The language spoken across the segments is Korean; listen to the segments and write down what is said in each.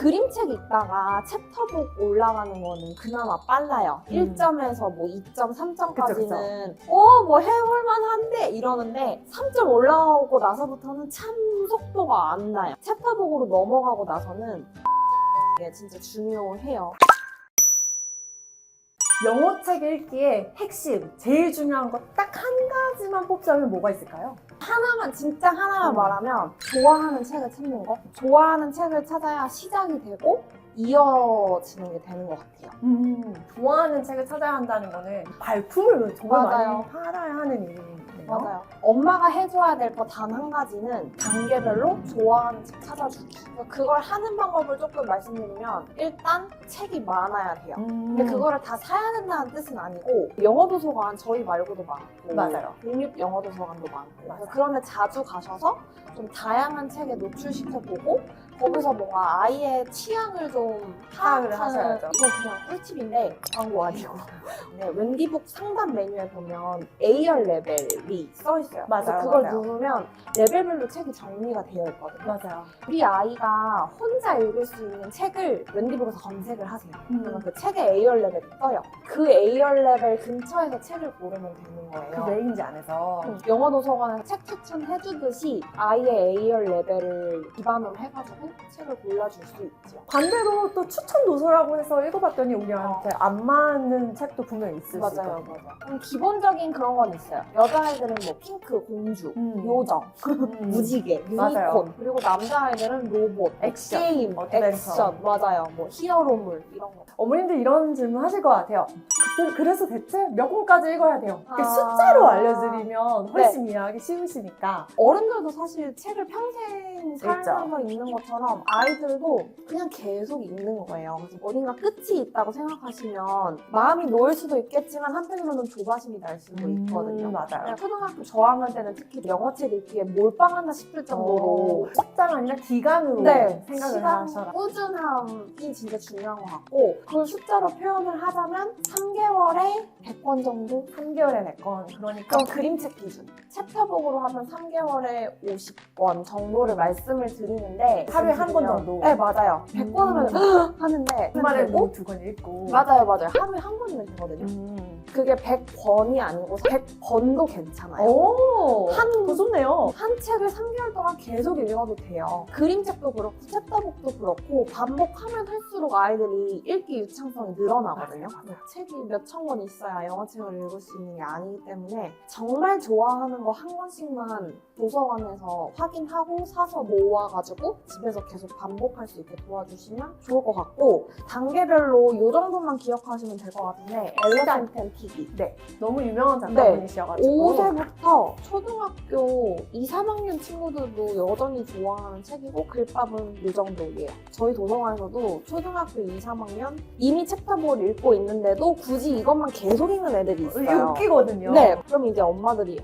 그림책 읽다가 챕터북 올라가는 거는 그나마 빨라요. 음. 1점에서 뭐 2점, 그쵸, 3점까지는 어, 뭐 해볼만 한데 이러는데 3점 올라오고 나서부터는 참 속도가 안 나요. 챕터북으로 넘어가고 나서는 이게 진짜 중요해요. 영어 책 읽기의 핵심, 제일 중요한 거 딱 한 가지만 뽑자면 뭐가 있을까요? 하나만 진짜 하나만 음. 말하면 좋아하는 책을 찾는 거. 좋아하는 책을 찾아야 시작이 되고 이어지는 게 되는 것 같아요. 음, 좋아하는 책을 찾아야 한다는 거는 발품을 정말 맞아요. 많이 팔아야 하는 일 맞아요. 엄마가 해줘야 될 거 단 한 가지는 단계별로 좋아하는 책 찾아주기. 그걸 하는 방법을 조금 말씀드리면 일단 책이 많아야 돼요. 음. 근데 그거를 다 사야 된다는 뜻은 아니고 영어 도서관 저희 말고도 많고 맞아요. 독립 영어 도서관도 많고 맞아요. 그런데 자주 가셔서 좀 다양한 책에 노출시켜보고 거기서 뭔가 아이의 취향을 좀 파악을 하셔야죠. 이건 그냥 꿀팁인데 광고 아니고 네, 웬디북 상단 메뉴에 보면 A열 레벨이 써 있어요. 맞아요, 그래서 그걸 맞아요. 누르면 레벨별로 책이 정리가 되어 있거든요. 맞아요. 우리 아이가 혼자 읽을 수 있는 책을 웬디북에서 검색을 하세요. 그러면 음. 그 책의 A열 레벨이 떠요. 그 A열 레벨 근처에서 책을 고르면 되는 거예요. 그 레인지 안에서. 음, 영어 도서관에서 책 추천해주듯이 아이의 A열 레벨을 기반으로 해가지고 책을 골라줄 수 있죠. 반대로 또 추천 도서라고 해서 읽어봤더니 우리한테 안 맞는 책도 분명히 있을 수 맞아요, 있거든요. 맞아요. 음, 기본적인 그런 건 있어요. 여자아이들은 뭐 핑크, 공주, 음. 요정, 음. 무지개, 맞아요. 유니콘, 그리고 남자아이들은 로봇, 액션, 게임, 어드벤처. 액션, 맞아요. 뭐 히어로물 이런 거. 어머님들 이런 질문 하실 것 같아요. 그- 그래서 대체 몇 권까지 읽어야 돼요? 아. 숫자로 알려드리면 훨씬 이해하기 쉬우시니까. 어른들도 사실 책을 평생 그렇죠. 살면서 읽는 것처럼 아이들도 그냥 계속 읽는 거예요. 그래서 어딘가 끝이 있다고 생각하시면 마음이 놓일 수도 있겠지만 한편으로는 조바심이 날 수도 음, 있거든요. 맞아요. 초등학교 저학년 때는 특히 영어책 읽기에 몰빵한다 싶을 정도로 어, 숫자가 아니라 기간으로 네, 생각을 하셔라. 꾸준함이 진짜 중요한 것 같고 그걸 숫자로 표현을 하자면 3개월 에 100권 정도? 3개월에 4건. 그러니까 그럼 그림책 기준. 챕터북으로 하면 3개월에 50권 정도를 말씀을 드리는데 하루에 한 권 정도? 네 맞아요. 100권 하면 음. 하는데 되고 뭐 두권 읽고. 맞아요 맞아요. 하루에 한 권이면 되거든요. 음. 그게 100권이 아니고 100번도 괜찮아요. 오, 한- 더 좋네요. 한 책을 3개월 동안 계속 읽어도 돼요. 그림책도 그렇고 챕터북도 그렇고 반복하면 할수록 아이들이 읽기 유창성이 늘어나거든요. 책이 몇천 권 있어야 영어 책을 읽을 수 있는 게 아니기 때문에 정말 좋아하는 거 한 권씩만 도서관에서 확인하고 사서 모아가지고 집에서 계속 반복할 수 있게 도와주시면 좋을 것 같고 단계별로 이 정도만 기억하시면 될 것 같은데 앤 피기 네, 너무 유명한 작가분이셔가지고. 5세부터 초등학교 2, 3학년 친구들도 여전히 좋아하는 책이고 글밥은 이 정도예요. 저희 도서관에서도 초등학교 2, 3학년 이미 챕터북을 읽고 있는데도 굳이 이 것만 계속 읽는 애들이 있어요. 웃기거든요. 네, 그럼 이제 엄마들이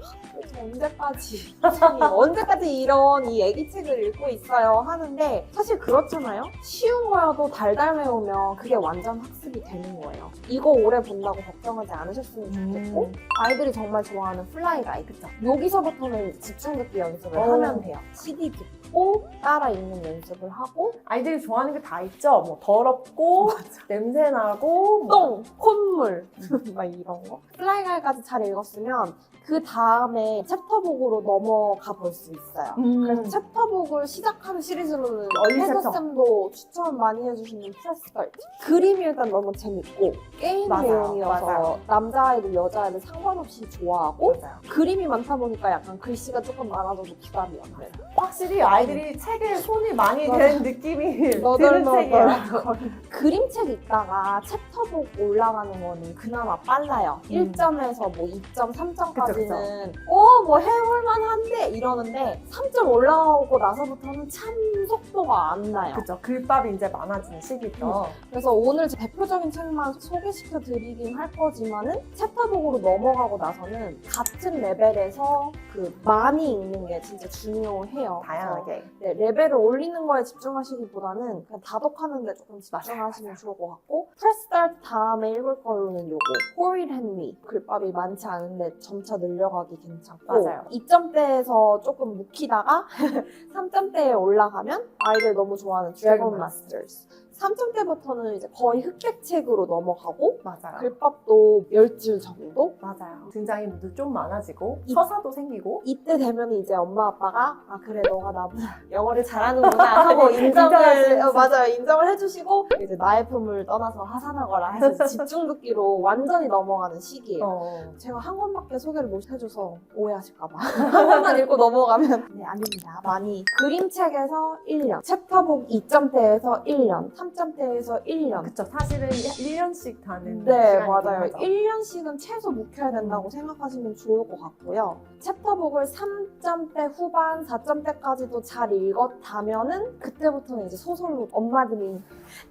언제까지 선생님, 언제까지 이런 이 애기 책을 읽고 있어요 하는데 사실 그렇잖아요. 쉬운 거여도 달달 외우면 그게 완전 학습이 되는 거예요. 이거 오래 본다고 걱정하지 않으셨으면 좋겠고 음. 아이들이 정말 좋아하는 플라이 가이드 여기서부터는 집중 듣기 연습을 어. 하면 돼요. CD 듣고 따라 읽는 연습을 하고 아이들이 좋아하는 게 다 있죠. 뭐 더럽고 냄새 나고 뭐. 똥, 콧물 막 이런 거. 플라이 가이드까지 잘 읽었으면 그 다음에 챕터북으로 넘어가 볼 수 있어요. 음. 그래서 챕터북을 시작하는 시리즈로는 얼리 혜서 챕터. 쌤도 추천 많이 해주시는 프레스컬트. 그림이 일단 너무 재밌고 게임 맞아요, 내용이어서 맞아요. 남자아이들 여자아이들 상관없이 좋아하고 맞아요. 그림이 많다 보니까 약간 글씨가 조금 많아져도 부담이 안 돼요. 확실히 아이들이 책에 손이 많이. 된 느낌이 드는. 책이에요. 그림책 읽다가 챕터북 올라가는 거는 그나마 빨라요. 음. 1점에서 뭐 2점, 그쵸, 3점까지는 어, 뭐 해볼만 한데 이러는데 3점 올라오고 나서부터는 참 속도가 안 나요. 그죠. 글밥이 이제 많아지는 시기죠. 그래서 오늘 대표적인 책만 소개시켜 드리긴 할 거지만 있다면은 챕터북으로 넘어가고 나서는 같은 레벨에서 그 많이 읽는 게 진짜 중요해요. 다양하게. 네, 레벨을 올리는 거에 집중하시기보다는 그냥 다독하는 데 조금 집중하시면 좋을 것 같고 프레스타트 다음에 읽을 걸로는 요거 헨리 글밥이 많지 않은데 점차 늘려가기 괜찮고 맞아요. 2점대에서 조금 묵히다가 3점대에 올라가면 아이들 너무 좋아하는 드래곤 드래곤 마스터스 3점대부터는 이제 거의 흑백책으로 넘어가고 맞아요. 글밥도 10줄 정도? 맞아요. 등장인물도 좀 많아지고 이- 서사도 생기고 이때 되면 이제 엄마 아빠가 아 그래 너가 나보다 영어를 잘하는구나 하고 네, 인정을. 어, 맞아요 인정을 해주시고 이제 나의 품을 떠나서 하산하거라 해서 집중 듣기로 완전히 넘어가는 시기예요. 어. 제가 한 권밖에 소개를 못 해줘서 오해하실까봐 한 권만 읽고 넘어가면 네 아닙니다 많이 그림책에서 1년 챕터북 2점대에서 1년 3점대에서 1년 그쵸. 사실은 1년씩 가는 네, 맞아요. 하죠. 1년씩은 최소 묵혀야 된다고 생각하시면 좋을 것 같고요. 챕터북을 3점대 후반, 4점대까지도 잘 읽었다면은 그때부터는 이제 소설로 엄마들이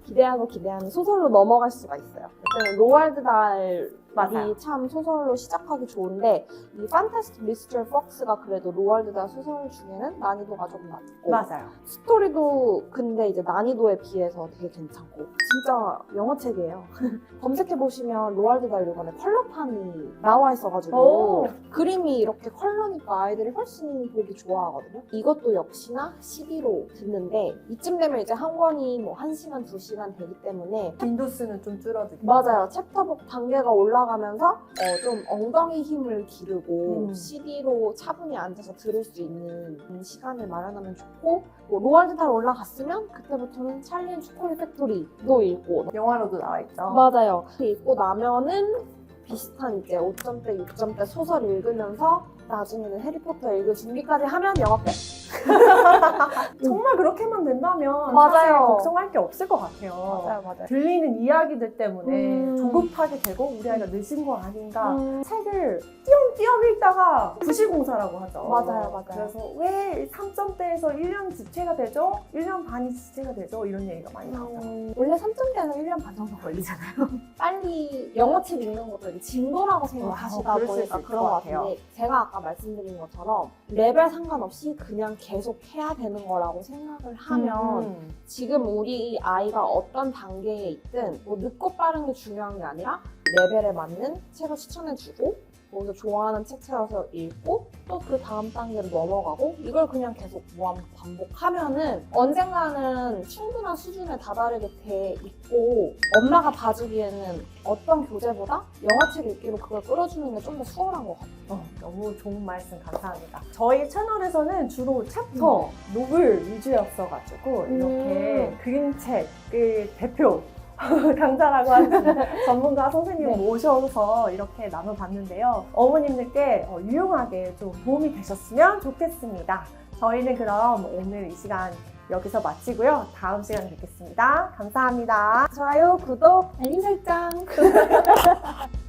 기대하고 기대하는 소설로 넘어갈 수가 있어요. 그때는 로알드 달이 맞아요. 참 소설로 시작하기 좋은데 이 판타스틱 미스터 폭스가 그래도 로알드 달 소설 중에는 난이도가 조금 낮고 맞아요. 스토리도 근데 이제 난이도에 비해서 되게 괜찮고 진짜 영어책이에요. 검색해 보시면 로알드 달 요번에 컬러판이 나와 있어가지고 오. 그림이 이렇게 컬러니까 아이들이 훨씬 보기 좋아하거든요. 이것도 역시나 CD로 듣는데 이쯤 되면 이제 한 권이 뭐 1시간, 2시간 되기 때문에 빈도수는 좀 줄어들고. 맞아요. 챕터북 단계가 올라 가면서 어, 좀 엉덩이 힘을 기르고 음. CD로 차분히 앉아서 들을 수 있는 시간을 마련하면 좋고 뭐 로알드 달 올라갔으면 그때부터는 찰리 앤 초콜릿 팩토리도 읽고 영화로도 나와 있죠. 맞아요. 그 읽고 나면은 비슷한 이제 5점대, 6점대 소설 읽으면서 나중에는 해리포터 읽을 준비까지 하면 영어 끝. 정말 그렇게만 된다면 맞아요. 사실 걱정할 게 없을 것 같아요. 맞아요. 들리는 이야기들 때문에 음. 조급하게 되고 우리 아이가 늦은 거 아닌가 음, 책을 띄엄띄엄 읽다가 부실공사라고 하죠. 맞아요, 맞아요. 그래서 왜 3점대에서 1년 지체가 되죠? 1년 반이 지체가 되죠? 이런 얘기가 많이 나와요. 음, 원래 3점대에서 1년 반 정도 걸리잖아요. 빨리 영어책 읽는 것도 이제 진도라고 생각하시다 수 보니까 그런 것것 같아요. 같은데 제가 아까 말씀드린 것처럼 레벨 상관없이 그냥 계속 해야 되는 거라고 생각을 하면 음. 지금 우리 아이가 어떤 단계에 있든 뭐 늦고 빠른 게 중요한 게 아니라 레벨에 맞는 책을 추천해주고 거기서 좋아하는 책 찾아서 읽고 또 그 다음 단계로 넘어가고 이걸 그냥 계속 모함 반복하면은 언젠가는 충분한 수준에 다다르게 돼 있고 엄마가 봐주기에는 어떤 교재보다 영화책 읽기로 그걸 끌어주는 게 좀 더 수월한 것 같아요. 어, 너무 좋은 말씀 감사합니다. 저희 채널에서는 주로 챕터, 노블 위주였어가지고 이렇게 음. 그림책의 대표 강자라고 하는 전문가 선생님 네. 모셔서 이렇게 나눠봤는데요. 어머님들께 어, 유용하게 좀 도움이 되셨으면 좋겠습니다. 저희는 그럼 오늘 이 시간 여기서 마치고요. 다음 시간에 뵙겠습니다. 감사합니다. 좋아요, 구독, 알림 설정.